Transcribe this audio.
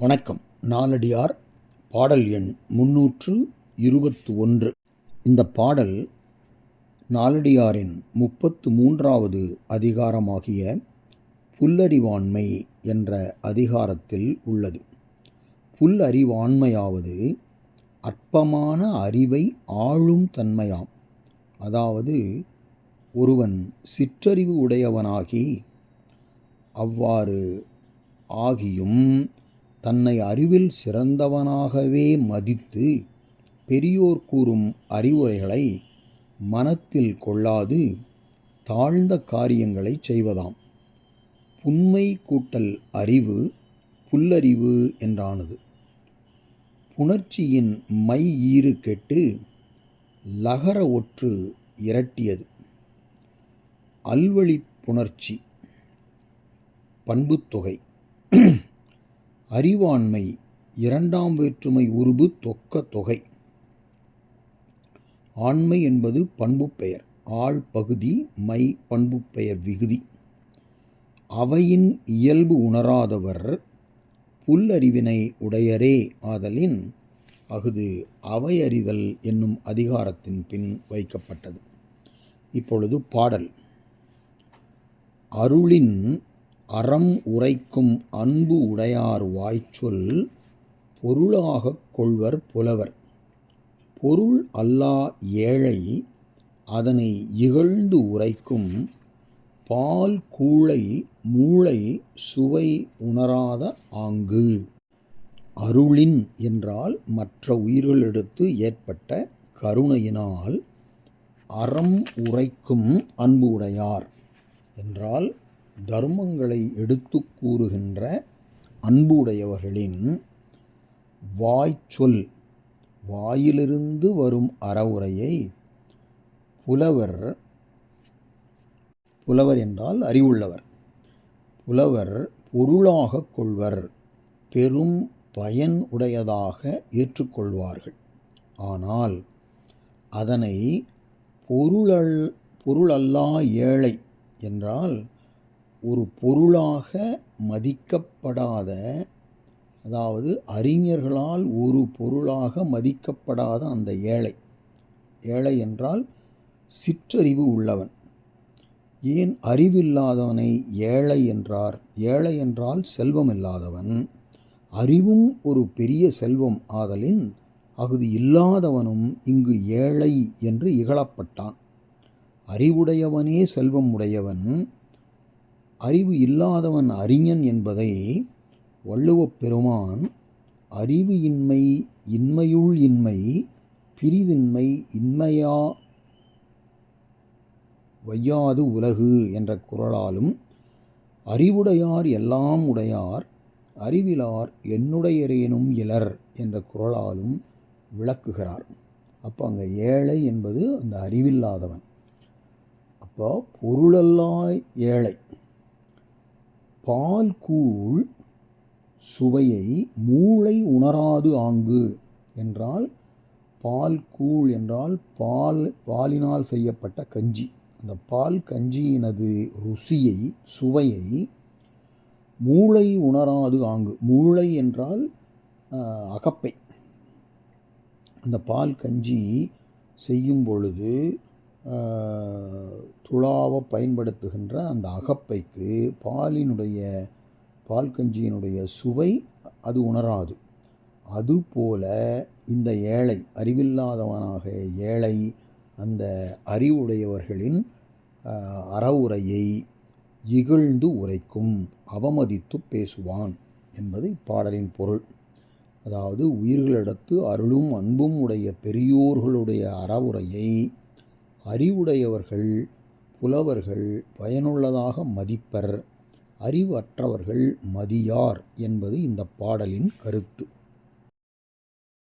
வணக்கம். நாலடியார் பாடல் எண் முன்னூற்று இருபத்து ஒன்று. இந்த பாடல் நாலடியாரின் முப்பத்து மூன்றாவது அதிகாரமாகிய புல்லறிவாண்மை என்ற அதிகாரத்தில் உள்ளது. புல்லறிவாண்மையாவது அற்பமான அறிவை ஆளும் தன்மையாம். அதாவது ஒருவன் சிற்றறிவு உடையவனாகி அவ்வாறு ஆகியும் தன்னை அறிவில் சிறந்தவனாகவே மதித்து பெரியோர் கூறும் அறிவுரைகளை மனத்தில் கொள்ளாது தாழ்ந்த காரியங்களை செய்வதாம். புண்மை கூட்டல் அறிவு புல்லறிவு என்றானது. புணர்ச்சியின் மை ஈறு கெட்டு லகர ஒற்று இரட்டியது. அல்வழி புணர்ச்சி. பண்புத்தொகை அறிவாண்மை இரண்டாம் வேற்றுமை உருபு தொக்க தொகை. ஆண்மை என்பது பண்பு பெயர். ஆள் பகுதி மை பண்பு பெயர் விகுதி. அவையின் இயல்பு உணராதவர் புல்லறிவினை உடையரே ஆதலின் அஃது அவையறிதல் என்னும் அதிகாரத்தின் பின் வைக்கப்பட்டது. இப்பொழுது பாடல். அருளின் அறம் உரைக்கும் அன்பு உடையார் வாய்ச்சொல் பொருளாகக் கொள்வர் புலவர். பொருள் அல்லா ஏழை அதனை இகழ்ந்து உரைக்கும் பால் கூழை மூளை சுவை உணராத ஆங்கு. அருளின் என்றால் மற்ற உயிர்களிடத்து ஏற்பட்ட கருணையினால் அறம் உரைக்கும் அன்பு உடையார் என்றால் தர்மங்களை எடுத்து கூறுகின்ற அன்பு உடையவர்களின் வாய்ச்சொல் வாயிலிருந்து வரும் அறவுரையை புலவர் புலவர் என்றால் அறிவுள்ளவர். புலவர் பொருளாக கொள்வர் பெரும் பயன் உடையதாக ஏற்றுக்கொள்வார்கள். ஆனால் அதனை பொருளல் பொருளல்லா ஏழை என்றால் ஒரு பொருளாக மதிக்கப்படாத அதாவது அறிஞர்களால் ஒரு பொருளாக மதிக்கப்படாத அந்த ஏழை. ஏழை என்றால் சிற்றறிவு உள்ளவன். ஏன் அறிவில்லாதவனை ஏழை என்றார்? ஏழை என்றால் செல்வம் இல்லாதவன். அறிவும் ஒரு பெரிய செல்வம் ஆதலின் அகுதி இல்லாதவனும் இங்கு ஏழை என்று இகழப்பட்டான். அறிவுடையவனே செல்வம் உடையவன். அறிவு இல்லாதவன் அறிஞன் என்பதை வள்ளுவப் பெருமான் அறிவு இன்மை இன்மையுள் இன்மை பிரிதின்மை இன்மையா வையாது உலகு என்ற குரலாலும் அறிவுடையார் எல்லாம் உடையார் அறிவிலார் என்னுடையரேனும் இலர் என்ற குரலாலும் விளக்குகிறார். அப்போ அங்கே ஏழை என்பது அந்த அறிவில்லாதவன். அப்போ பொருளல்லாய் ஏழை. பால் கூழ் சுவையை மூளை உணராது ஆங்கு என்றால் பால் கூழ் என்றால் பால் பாலினால் செய்யப்பட்ட கஞ்சி. அந்த பால் கஞ்சியினது ருசியை சுவையை மூளை உணராது ஆங்கு. மூளை என்றால் அகப்பை. அந்த பால் கஞ்சி செய்யும் பொழுது துளாவ பயன்படுத்துகின்ற அந்த அகப்பைக்கு பாலினுடைய பால் கஞ்சியினுடைய சுவை அது உணராது. அதுபோல இந்த ஏழை அறிவில்லாதவனாக ஏழை அந்த அறிவுடையவர்களின் அறவுரையை இகழ்ந்து உரைக்கும் அவமதித்து பேசுவான் என்பது இப்பாடலின் பொருள். அதாவது உயிர்களிடத்து அருளும் அன்பும் உடைய பெரியோர்களுடைய அறவுரையை அறிவுடையவர்கள் புலவர்கள் பயனுள்ளதாக மதிப்பர் அறிவற்றவர்கள் மதியார் என்பது இந்த பாடலின் கருத்து.